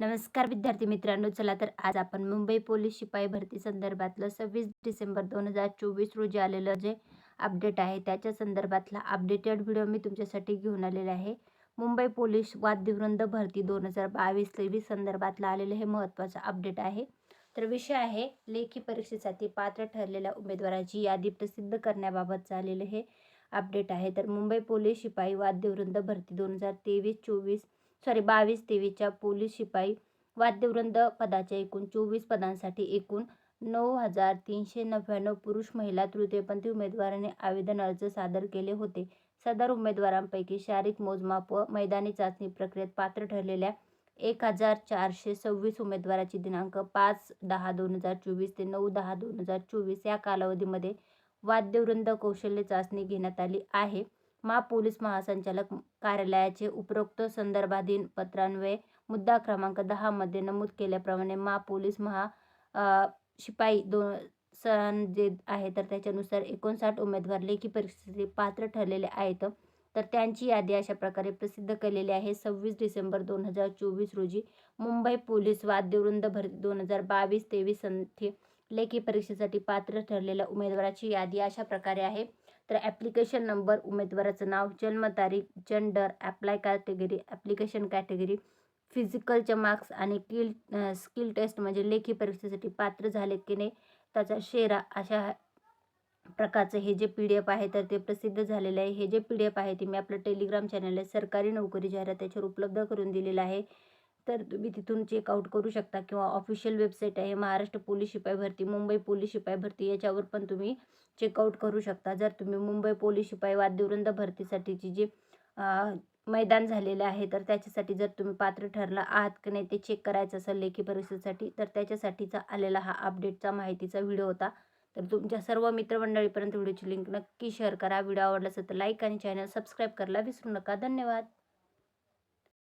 नमस्कार विद्यार्थी मित्रांनो चला तर आज आपण मुंबई पोलीस शिपाई भरती संदर्भातलं सव्वीस डिसेंबर दोन हजार चोवीस रोजी आलेलं जे अपडेट आहे त्याच्या संदर्भातला अपडेटेड व्हिडिओ मी तुमच्यासाठी घेऊन आलेला आहे. मुंबई पोलीस वाद्यवृंद भरती दोन हजार बावीस तेवीस संदर्भातलं आलेलं हे महत्त्वाचं अपडेट आहे. तर विषय आहे लेखी परीक्षेसाठी पात्र ठरलेल्या उमेदवारांची यादी प्रसिद्ध करण्याबाबत झालेलं हे अपडेट आहे. तर मुंबई पोलीस शिपाई वाद्यवृंद भरती दोन हजार तेवीस चोवीस सॉरी बावीस तेवीसच्या पोलीस शिपाई वाद्यवृंद पदाच्या एकूण चोवीस पदांसाठी एकूण नऊ हजार तीनशे नव्याण्णव पुरुष महिला तृतीयपंथी उमेदवारांनी आवेदन अर्ज सादर केले होते. सदर उमेदवारांपैकी शारीरिक मोजमाप व मैदानी चाचणी प्रक्रियेत पात्र ठरलेल्या एक हजार चारशे सव्वीस उमेदवाराची दिनांक पाच दहा दोन हजार चोवीस ते नऊ दहा दोन हजार चोवीस या कालावधीमध्ये वाद्यवृंद कौशल्य चाचणी घेण्यात आली आहे. मा पोलीस महासंचालक कार्यालयाचे उपरोक्त संदर्भाधीन पत्रान्वये मुद्दा क्रमांक दहामध्ये नमूद केल्याप्रमाणे मा पोलीस महा शिपाई दोन सण जे आहे. तर त्याच्यानुसार एकोणसाठ उमेदवार लेखी परीक्षेसाठी पात्र ठरलेले आहेत. तर त्यांची यादी अशा प्रकारे प्रसिद्ध केलेली आहे. सव्वीस डिसेंबर दोन हजार चोवीस रोजी मुंबई पोलीस वाद्यवृंद भरती दोन हजार बावीस तेवीस संधी लेखी परीक्षेसाठी पात्र ठरलेल्या उमेदवाराची यादी अशा प्रकारे आहे. तर ॲप्लिकेशन नंबर उमेदवाराचं नाव जन्मतारीख gender apply category application category फिजिकलचे marks आणि किल स्किल टेस्ट म्हणजे लेखी परीक्षेसाठी पात्र झाले की नाही त्याचा शेरा अशा प्रकारचं हे जे पी डी एफ आहे तर ते प्रसिद्ध झालेलं आहे. हे जे पी डी एफ आहे ते मी आपलं टेलिग्राम चॅनल आहे सरकारी नोकरी जाहिरात त्याच्यावर उपलब्ध करून दिलेलं आहे. तर तुम्ही तिथून चेकआउट करू शकता किंवा ऑफिशियल वेबसाईट आहे महाराष्ट्र पोलीस शिपाई भरती मुंबई पोलीस शिपाई भरती याच्यावर पण तुम्ही चेकआउट करू शकता. जर तुम्ही मुंबई पोलीस शिपाई वाद्यवृंद भरतीसाठीची जी मैदान झालेलं आहे तर त्याच्यासाठी जर तुम्ही पात्र ठरला आहात की नाही ते चेक करायचं असेल लेखी परीक्षेसाठी तर त्याच्यासाठीचा आलेला हा अपडेटचा माहितीचा व्हिडिओ होता. तर तुमच्या सर्व मित्रमंडळीपर्यंत व्हिडिओची लिंक नक्की शेअर करा. व्हिडिओ आवडला असेल तर लाईक आणि चॅनल सबस्क्राईब करायला विसरू नका. धन्यवाद.